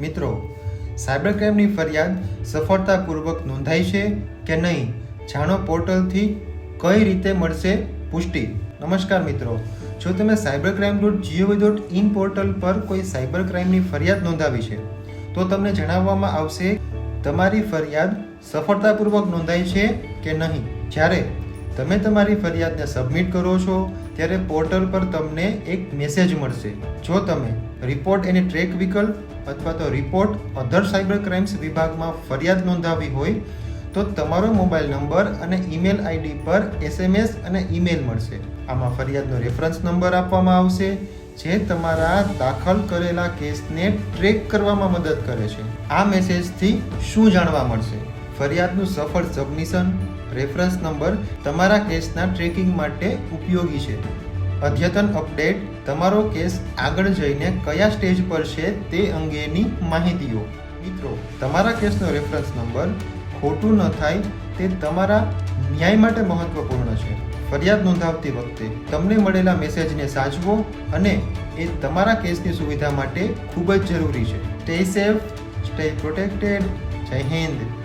મિત્રો, સાયબર ક્રાઇમની ફરિયાદ સફળતાપૂર્વક નોંધાઈ છે કે નહીં, જાણો પોર્ટલથી કઈ રીતે મળશે પુષ્ટિ. નમસ્કાર મિત્રો, જો તમે cyber crime dot GOV dot in portal પર કોઈ સાયબર ક્રાઇમની ફરિયાદ નોંધાવી છે, તો તમને જણાવવામાં આવશે, તમારી ફરિયાદ સફળતાપૂર્વક નોંધાઈ છે કે નહીં. જ્યારે તમે તમારી ફરિયાદને સબમિટ કરો છો, ત્યારે પોર્ટલ પર તમને એક મેસેજ મળશે. જો તમે રિપોર્ટ એની ટ્રેક વિકલ્પ અથવા તો રિપોર્ટ અધર સાયબર ક્રાઇમ્સ વિભાગમાં ફરિયાદ નોંધાવી હોય, તો તમારો મોબાઈલ નંબર અને ઈમેલ આઈડી પર એસએમએસ અને ઈમેલ મળશે. આમાં ફરિયાદનો રેફરન્સ નંબર આપવામાં આવશે, જે તમારા દાખલ કરેલા કેસને ટ્રેક કરવામાં મદદ કરે છે. આ મેસેજથી શું જાણવા મળશે? ફરિયાદનું સફળ સબમિશન રેફરન્સ નંબર તમારા કેસના ટ્રેકિંગ માટે ઉપયોગી છે. અદ્યતન અપડેટ, તમારો કેસ આગળ જઈને કયા સ્ટેજ પર છે તે અંગેની માહિતીઓ. મિત્રો, તમારા કેસનો રેફરન્સ નંબર ખોટું ન થાય તે તમારા ન્યાય માટે મહત્વપૂર્ણ છે. ફરિયાદ નોંધાવતી વખતે તમને મળેલા મેસેજને સાચવો અને એ તમારા કેસની સુવિધા માટે ખૂબ જ જરૂરી છે. સ્ટે સેફ સ્ટે પ્રોટેક્ટેડ જય હિન્દ.